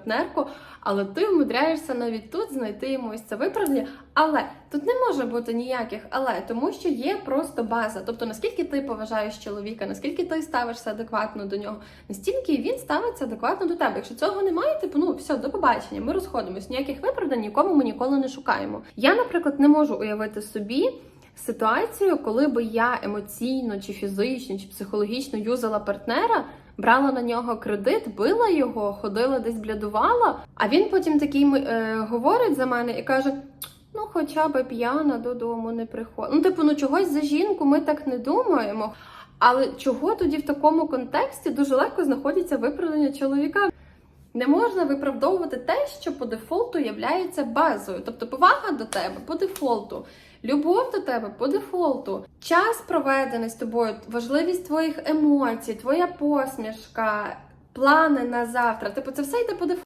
партнерку, але ти вмудряєшся навіть тут знайти йому ось це виправдання. Але тут не може бути ніяких але, тому що є просто база. Тобто, наскільки ти поважаєш чоловіка, наскільки ти ставишся адекватно до нього, настільки він ставиться адекватно до тебе. Якщо цього немає, типу, ну все, до побачення, ми розходимось. Ніяких виправдань нікому ми ніколи не шукаємо. Я, наприклад, не можу уявити собі. Ситуацію, коли би я емоційно, чи фізично, чи психологічно юзала партнера, брала на нього кредит, била його, ходила десь блядувала, а він потім такий е, говорить за мене і каже: ну, хоча б п'яна додому не приходить. Ну, типу, ну чогось за жінку ми так не думаємо. Але чого тоді в такому контексті дуже легко знаходиться виправдання чоловіка? Не можна виправдовувати те, що по дефолту являється базою. Тобто повага до тебе по дефолту, любов до тебе по дефолту, час проведений з тобою, важливість твоїх емоцій, твоя посмішка, плани на завтра. Типу, це все йде по дефолту.